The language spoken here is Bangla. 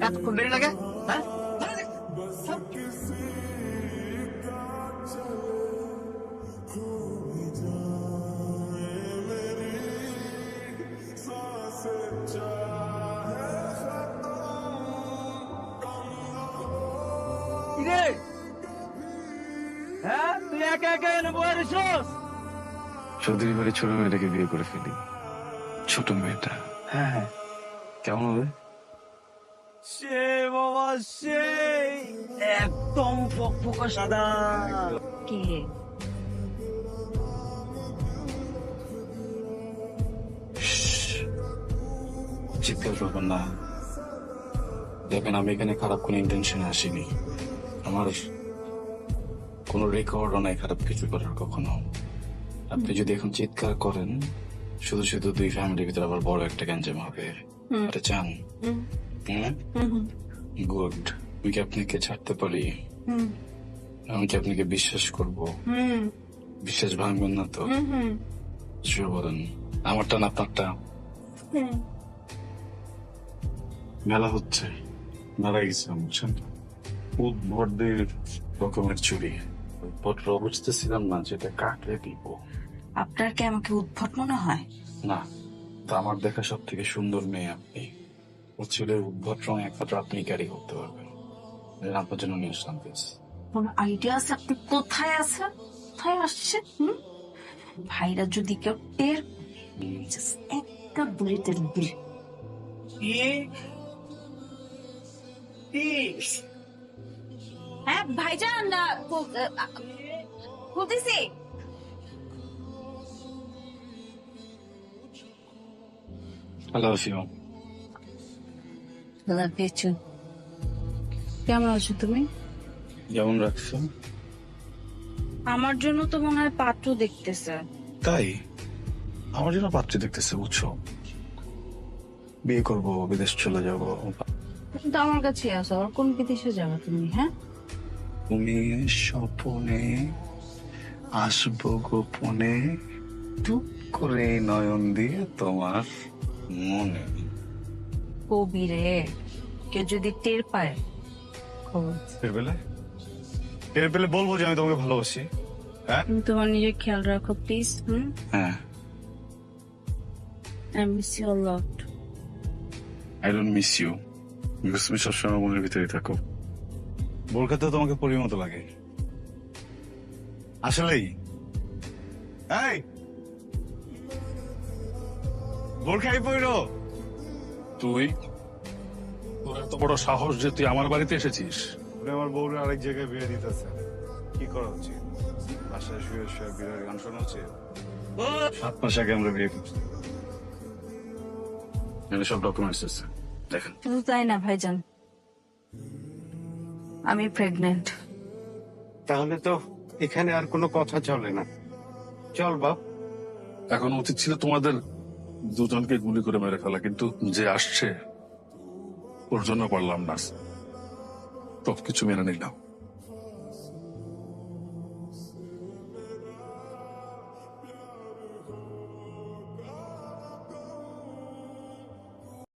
এতক্ষণ দেরি লাগে হ্যাঁ হ্যাঁ তুই একা একা এনে বয়ে রেছিস চৌধুরী বাড়ি ছোট মেয়েটাকে বিয়ে করে ফেলি। ছোট মেয়েটা। হ্যাঁ হ্যাঁ। কেমন হবে? সে বাবা সে একদম সাদা। কে চিৎকার করবেন না। দেখেন আমি এখানে খারাপ কোনো ইন্টেনশনে আসিনি। আমার কোনো রেকর্ডও নাই খারাপ কিছু করার কখনো। আপনি যদি এখন চিৎকার করেন শুধু শুধু দুই ফ্যামিলির ভিতরে আবার বড় একটা গ্যাঞ্জাম হবে। এটা চান? গুড। আমি কি আপনাকে ছাড়তে পারি? আমি কি আপনাকে বিশ্বাস করব? বিশ্বাস ভাঙবেন না তো? শিওর বলেন আমারটা না আপনারটা। মেলা হচ্ছে। মেলা গেছে বুঝছেন? উদ্ভটদের রকমের চুরি। উদ্ভট বুঝতেছিলাম না যেটা কাটলে দিব। আপনার কি আমাকে উদ্ভট মনে হয়? না তা আমার দেখা সব থেকে সুন্দর মেয়ে আপনি। ওর উদ্ভট রং একমাত্র আপনি ক্যারি করতে পারবেন। আপনার জন্য নিয়ে আসলাম প্লিজ কোন আইডিয়া আছে? আপনি কোথায় আছেন? কোথায় আসছেন? হুম? ভাইরা যদি কেউ টের একটা বুলেটের বিল হ্যাঁ ভাইজান বলতেছি। হ্যালো কেমন আছো তুমি? যেমন রাখছো। আমার জন্য তো মনে হয় পাত্র দেখতেছে। তাই? আমার জন্য পাত্রী দেখতেছে বুঝছ? বিয়ে করব বিদেশ চলে যাব। কিন্তু আমার কাছে আসো আর কোন বিদেশে যাবে তুমি হ্যাঁ? তুমি স্বপনে আসব গোপনে টুক করে নয়ন দিয়ে তোমার মনে। কবি রে কেউ যদি টের পায় টের পেলে? টের পেলে বলব যে আমি তোমাকে ভালোবাসি। হ্যাঁ? তোমার নিজের খেয়াল রাখো প্লিজ হুম? হ্যাঁ। I miss you lot I don't miss you because তুমি সবসময় মনের ভিতরে থাকো। বোরখাতে তোমাকে পরির মতো লাগে। আসলেই। এই! বোরখাই পইরো তুই? তোর এত বড় সাহস যে তুই আমার বাড়িতে এসেছিস। ওরে আমার বউরে আরেক জায়গায় বিয়ে দিতেছে। কি করা উচিত? বাসায় শুয়ে শুয়ে বিয়ের গান শোনা উচিত? সাত মাস আগে আমরা বিয়ে করছি। এখানে সব ডকুমেন্টস আছে। দেখেন। শুধু তাই না ভাইজান? আমি প্রেগনেন্ট তাহলে তো এখানে আর কোনো কথা চলে না। চল বাপ। এখন উচিত ছিল তোমাদের দুজনকে গুলি করে মেরে ফেলা, কিন্তু যে আসছে, ওর জন্য পারলাম না সব কিছু মেনে নিলাম।